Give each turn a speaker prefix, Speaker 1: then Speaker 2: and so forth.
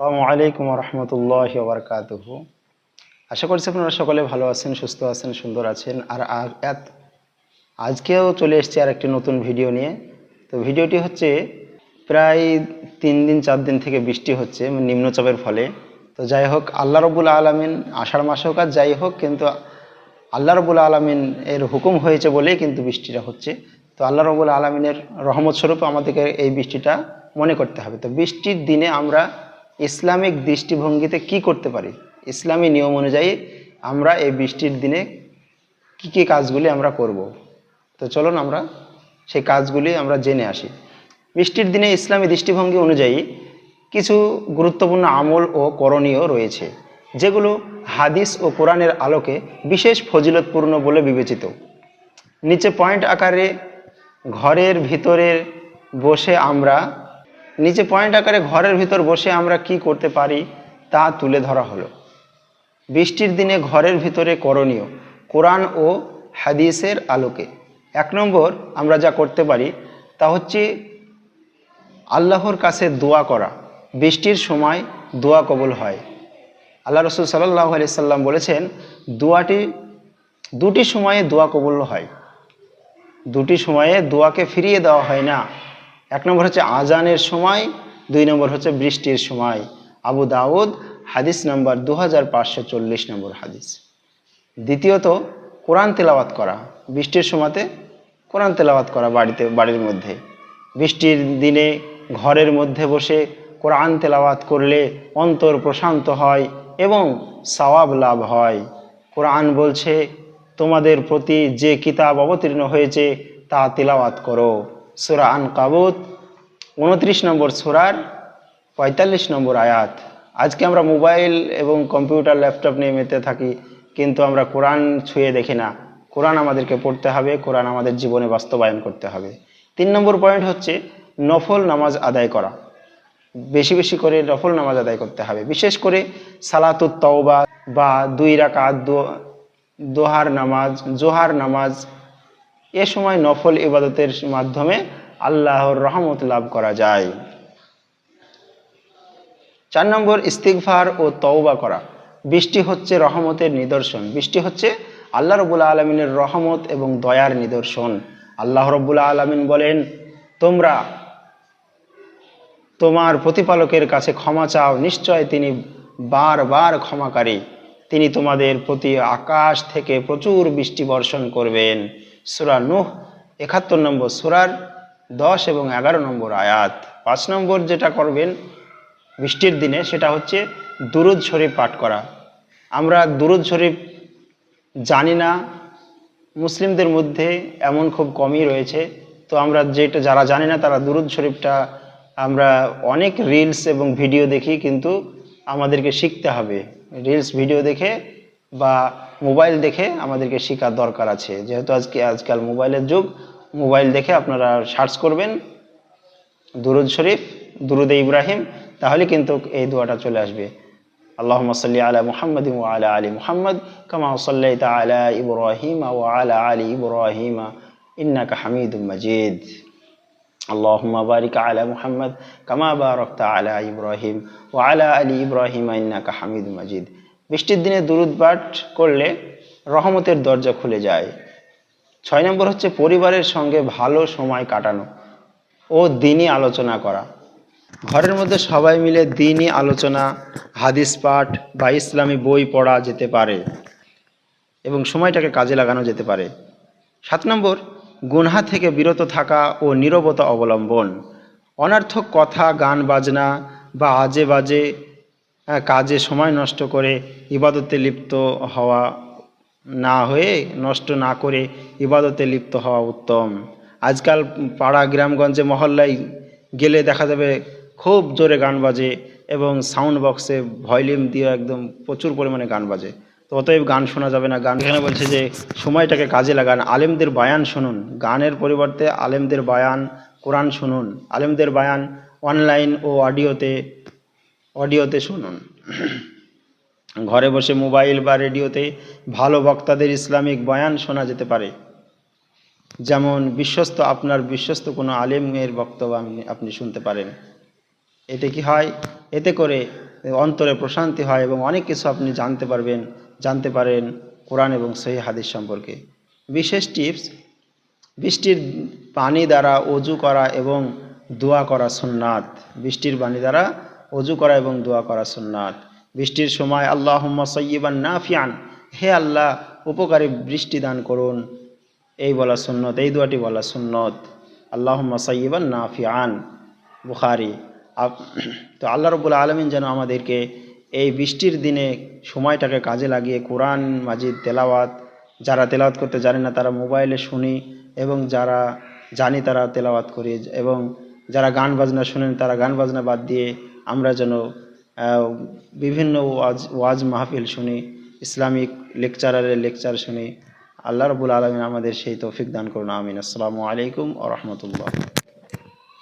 Speaker 1: আসসালামু আলাইকুম রহমতুল্লাহ বারকাতুহ আশা করছি আপনারা সকলে ভালো আছেন, সুস্থ আছেন, সুন্দর আছেন। আর আজকেও চলে এসেছি আর একটি নতুন ভিডিও নিয়ে। তো ভিডিওটি হচ্ছে প্রায় তিন দিন, চার দিন থেকে বৃষ্টি হচ্ছে, নিম্নচাপের ফলে। তো যাই হোক, আল্লাহ রবুল আলমিন আষাঢ় মাসে হোক আর যাই হোক, কিন্তু আল্লাহ রবুল আলমিন এর হুকুম হয়েছে বলেই কিন্তু বৃষ্টিটা হচ্ছে। তো আল্লাহ রবুল আলমিনের রহমত স্বরূপ আমাদেরকে এই বৃষ্টিটা মনে করতে হবে। তো বৃষ্টির দিনে আমরা ইসলামিক দৃষ্টিভঙ্গিতে কি করতে পারি? ইসলামী নিয়ম অনুযায়ী আমরা এই বৃষ্টির দিনে কি কি কাজগুলি আমরা করব? তো চলুন আমরা সেই কাজগুলি আমরা জেনে আসি। বৃষ্টির দিনে ইসলামী দৃষ্টিভঙ্গি অনুযায়ী কিছু গুরুত্বপূর্ণ আমল ও করণীয় রয়েছে, যেগুলো হাদিস ও কোরআনের আলোকে বিশেষ ফজিলতপূর্ণ বলে বিবেচিত। নিচে পয়েন্ট আকারে ঘরের ভিতরে বসে আমরা নিচে পয়েন্ট আকারে ঘরের ভিতর বসে আমরা কি করতে পারি তা তুলে ধরা হলো। বৃষ্টির দিনে ঘরের ভিতরে করণীয় কোরআন ও হাদিসের আলোকে। এক নম্বর আমরা যা করতে পারি তা হচ্ছে আল্লাহর কাছে দোয়া করা। বৃষ্টির সময় দোয়া কবুল হয়। আল্লাহ রসুল সাল্লাহ আলি সাল্লাম বলেছেন, দোয়াটি, দুটি সময়ে দোয়া কবুল হয়। দুটি সময়ে দোয়াকে ফিরিয়ে দেওয়া হয় না। এক নম্বর হচ্ছে আজানের সময়, দুই নম্বর হচ্ছে বৃষ্টির সময়। আবু দাউদ, হাদিস নাম্বার দু হাজার পাঁচশো চল্লিশ নম্বর হাদিস। দ্বিতীয়ত, কোরআন তেলাওয়াত করা। বৃষ্টির সময়তে কোরআন তেলাওয়াত করা বাড়িতে, বাড়ির মধ্যে। বৃষ্টির দিনে ঘরের মধ্যে বসে কোরআন তেলাওয়াত করলে অন্তর প্রশান্ত হয় এবং সওয়াব লাভ হয়। কোরআন বলছে, তোমাদের প্রতি যে কিতাব অবতীর্ণ হয়েছে, তা তেলাওয়াত করো। সুরা আন কাবুত উনত্রিশ নম্বর সুরার পঁয়তাল্লিশ নম্বর আয়াত। আজকে আমরা মোবাইল এবং কম্পিউটার, ল্যাপটপ নিয়ে মেতে থাকি, কিন্তু আমরা কোরআন ছুঁয়ে দেখি না। কোরআন আমাদেরকে পড়তে হবে, কোরআন আমাদের জীবনে বাস্তবায়ন করতে হবে। তিন নম্বর পয়েন্ট হচ্ছে নফল নামাজ আদায় করা। বেশি বেশি করে নফল নামাজ আদায় করতে হবে। বিশেষ করে সালাতুত তওবা বা দুই রাকাত দোহার নামাজ, জোহার নামাজ এ সময় নফল ইবাদতের মাধ্যমে আল্লাহর রহমত লাভ করা যায়। চার নম্বর, ইস্তিগফার ও তওবা করা। বৃষ্টি হচ্ছে রহমতের নিদর্শন। বৃষ্টি হচ্ছে আল্লাহ রবুল আলমিনের রহমত এবং দয়ার নিদর্শন। আল্লাহ রব্বুল আলমিন বলেন, তোমরা তোমার প্রতিপালকের কাছে ক্ষমা চাও। নিশ্চয় তিনি বারবার ক্ষমাকারী। তিনি তোমাদের প্রতি আকাশ থেকে প্রচুর বৃষ্টি বর্ষণ করবেন। সুরা নুহ, একাত্তর নম্বর সুরার দশ এবং এগারো নম্বর আয়াত। পাঁচ নম্বর যেটা করবেন বৃষ্টির দিনে, সেটা হচ্ছে দুরুদ শরীফ পাঠ করা। আমরা দুরুদ শরীফ জানি না, মুসলিমদের মধ্যে এমন খুব কমই রয়েছে। তো আমরা যেটা, যারা জানি না, তারা দুরুদ শরীফটা আমরা অনেক রিলস এবং ভিডিও দেখি, কিন্তু আমাদেরকে শিখতে হবে। রিলস ভিডিও দেখে বা মোবাইল দেখে আমাদেরকে শেখার দরকার আছে যেহেতু আজকে আজকাল মোবাইলের যুগ মোবাইল দেখে আপনারা সার্চ করবেন দুরুদ শরীফ দুরুদে ইব্রাহিম তাহলে কিন্তু এই দোয়াটা চলে আসবে اللهم صل على محمد وعلى آل محمد كما صليت على إبراهيم وعلى آل إبراهيم إنك حميد مجيد اللهم بارك على محمد كما باركت على إبراهيم وعلى آل إبراهيم إنك حميد مجيد বৃষ্টির দিনে দুরুদ পাঠ করলে রহমতের দরজা খুলে যায়। ছয় নম্বর হচ্ছে পরিবারের সঙ্গে ভালো সময় কাটানো ও দিনই আলোচনা করা। ঘরের মধ্যে সবাই মিলে দিনই আলোচনা, হাদিস পাঠ বা ইসলামী বই পড়া যেতে পারে এবং সময়টাকে কাজে লাগানো যেতে পারে। সাত নম্বর, গুনহা থেকে বিরত থাকা ও নীরবতা অবলম্বন। অনার্থক কথা, গান, বাজনা বা আজে বাজে কাজে সময় নষ্ট করে ইবাদতে লিপ্ত হওয়া না হয়ে নষ্ট না করে ইবাদতে লিপ্ত হওয়া উত্তম। আজকাল পাড়া গ্রামগঞ্জে মহল্লায় গেলে দেখা যাবে খুব জোরে গান বাজে এবং সাউন্ড বক্সে ভলিউম দিয়ে একদম প্রচুর পরিমাণে গান বাজে। তো অতএব গান শোনা যাবে না। গান এখানে বলছে যে, সময়টাকে কাজে লাগান। আলেমদের বায়ান শুনুন। গানের পরিবর্তে আলেমদের বায়ান কোরআন শুনুন। আলেমদের বায়ান অনলাইন ও অডিওতে অডিওতে শুনুন। ঘরে বসে মোবাইল বা রেডিওতে ভালো বক্তাদের ইসলামিক বয়ান শোনা যেতে পারে। যেমন, বিশ্বস্ত আপনার বিশ্বস্ত কোনো আলেমের বক্তব্য আপনি শুনতে পারেন। এতে কি হয়? এতে করে অন্তরে প্রশান্তি হয় এবং অনেক কিছু আপনি জানতে পারবেন, জানতে পারেন কোরআন এবং সহি হাদিস সম্পর্কে। বিশেষ টিপস, বৃষ্টির পানি দ্বারা অজু করা এবং দোয়া করা সুন্নাত। বৃষ্টির পানি দ্বারা অজু করা এবং দোয়া করা সুন্নাত। বৃষ্টির সময় আল্লাহ সയ്য়িবান নাফিয়ান হে আল্লাহ, উপকারী বৃষ্টি দান করুন। এই বলা সুন্নত, এই দোয়াটি বলা সুন্নত। আল্লাহ সയ്য়িবান নাফিয়ান বুখারি। আপ- তো আল্লাহ রবুল আলমিন যেন আমাদেরকে এই বৃষ্টির দিনে সময়টাকে কাজে লাগিয়ে কোরআন, মাজিদ, তেলাওয়াত, যারা তেলাওয়াত করতে জানে না তারা মোবাইলে শুনি এবং যারা জানি তারা তেলাওয়াত করি এবং যারা গান বাজনা শুনেন তারা গান বাজনা বাদ দিয়ে আমরা যেন বিভিন্ন ওয়াজ ওয়াজ মাহফিল শুনি, ইসলামিক লেকচারারের লেকচার শুনি। আল্লাহ রবুল আলমিন আমাদের সেই তৌফিক দান করুন, আমিন। আসসালামু আলাইকুম আ রহমতুল্লাহ।